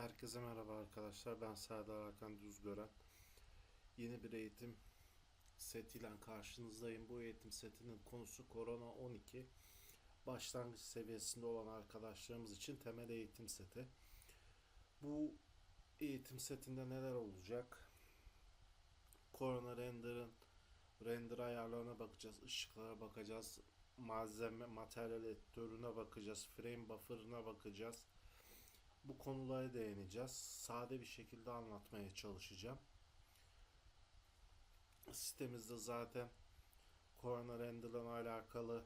Herkese merhaba arkadaşlar. Ben Serdar Hakan Düzgören. Yeni bir eğitim setiyle karşınızdayım. Bu eğitim setinin konusu Korona 12. Başlangıç seviyesinde olan arkadaşlarımız için temel eğitim seti. Bu eğitim setinde neler olacak? Korona render'ın render ayarlarına bakacağız, ışıklara bakacağız, malzeme, materyal editörüne bakacağız, frame buffer'ına bakacağız bu konulara değineceğiz. Sade bir şekilde anlatmaya çalışacağım. Sitemizde zaten Corona Render'la alakalı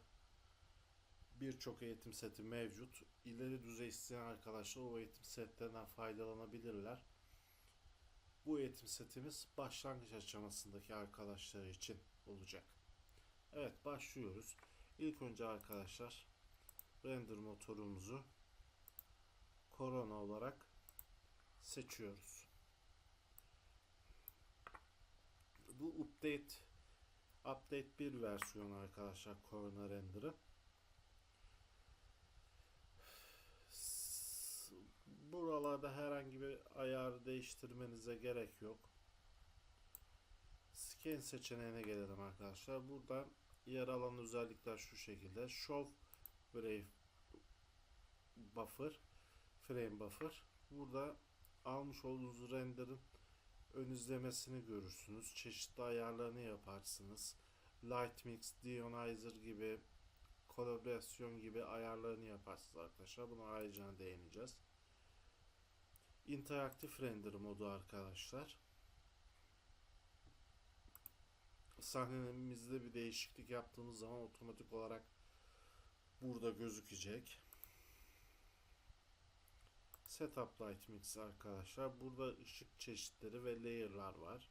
birçok eğitim seti mevcut. İleri düzey isteyen arkadaşlar o eğitim setlerinden faydalanabilirler. Bu eğitim setimiz başlangıç aşamasındaki arkadaşlar için olacak. Evet başlıyoruz. İlk önce arkadaşlar render motorumuzu Corona olarak seçiyoruz. Bu update update 1 versiyonu arkadaşlar Corona render'ı. Buralarda herhangi bir ayar değiştirmenize gerek yok. Scan seçeneğine gelelim arkadaşlar. Buradan yer alan özellikler şu şekilde. Show Brave Buffer frame buffer. Burada almış olduğunuz render'ın ön izlemesini görürsünüz. Çeşitli ayarlarını yaparsınız. Light Mix, Deionizer gibi kolaborasyon gibi ayarlarını yaparsınız arkadaşlar. Buna ayrıca değineceğiz. İnteraktif render modu arkadaşlar. Sahnemizde bir değişiklik yaptığımız zaman otomatik olarak burada gözükecek. Setup Light Mix arkadaşlar. Burada ışık çeşitleri ve layer'lar var.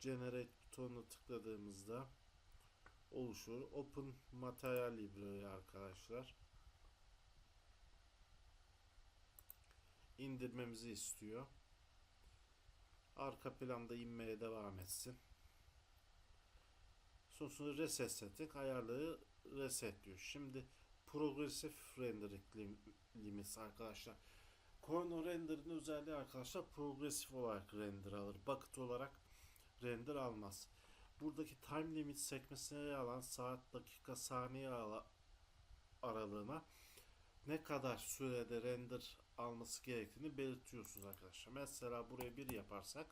Generate butonuna tıkladığımızda oluşur. Open Material Library arkadaşlar. indirmemizi istiyor. Arka planda inmeye devam etsin. Sonrasında reset setting ayarları reset diyor. Şimdi progressive rendering lim limits arkadaşlar. Corner render'ın özelliği arkadaşlar progresif olarak render alır. Bucket olarak render almaz. Buradaki time limit sekmesine alan saat, dakika, saniye aralığına ne kadar sürede render alması gerektiğini belirtiyorsunuz arkadaşlar. Mesela buraya bir yaparsak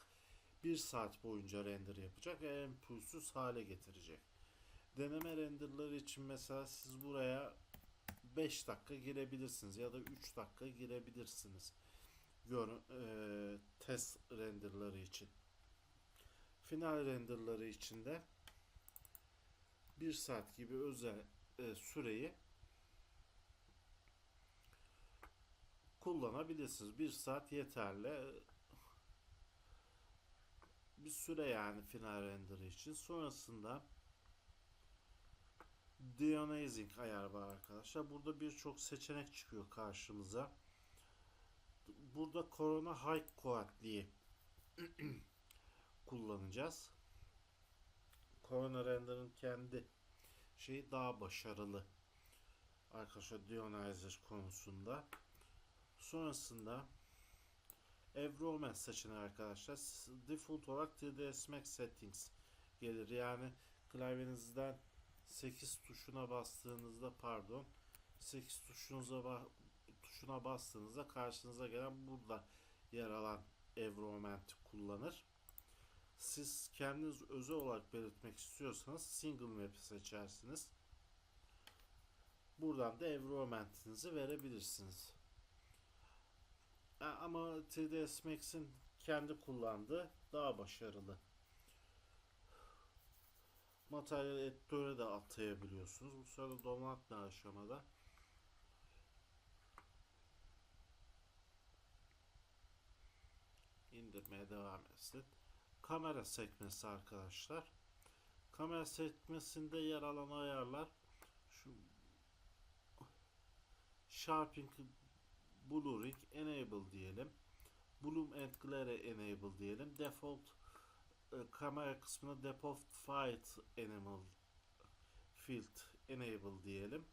1 saat boyunca render yapacak ve en pulsuz hale getirecek. Deneme renderları için mesela siz buraya 5 dakika girebilirsiniz ya da 3 dakika girebilirsiniz. Gör, e, test renderları için. Final renderları için de 1 saat gibi özel e, süreyi kullanabilirsiniz. 1 saat yeterli bir süre yani final renderı için. Sonrasında Deionizing ayar var arkadaşlar. Burada birçok seçenek çıkıyor karşımıza. Burada Corona High Quality kullanacağız. Corona Render'ın kendi şeyi daha başarılı. Arkadaşlar Dionizer konusunda. Sonrasında Environment seçeneği arkadaşlar. Default olarak 3ds Max Settings gelir. Yani klavyenizden 8 tuşuna bastığınızda pardon 8 tuşunuza ba- tuşuna bastığınızda karşınıza gelen burada yer alan environment kullanır. Siz kendiniz özel olarak belirtmek istiyorsanız single map seçersiniz. Buradan da environment'inizi verebilirsiniz. Ha, Ama 3ds Max'in kendi kullandığı daha başarılı materyal editöre de atayabiliyorsunuz. Bu sırada ne aşamada? indirmeye devam etsin. Kamera sekmesi arkadaşlar. Kamera sekmesinde yer alan ayarlar şu Sharping Blurring Enable diyelim. Bloom and Glare Enable diyelim. Default kamera kısmına default fight animal field enable diyelim.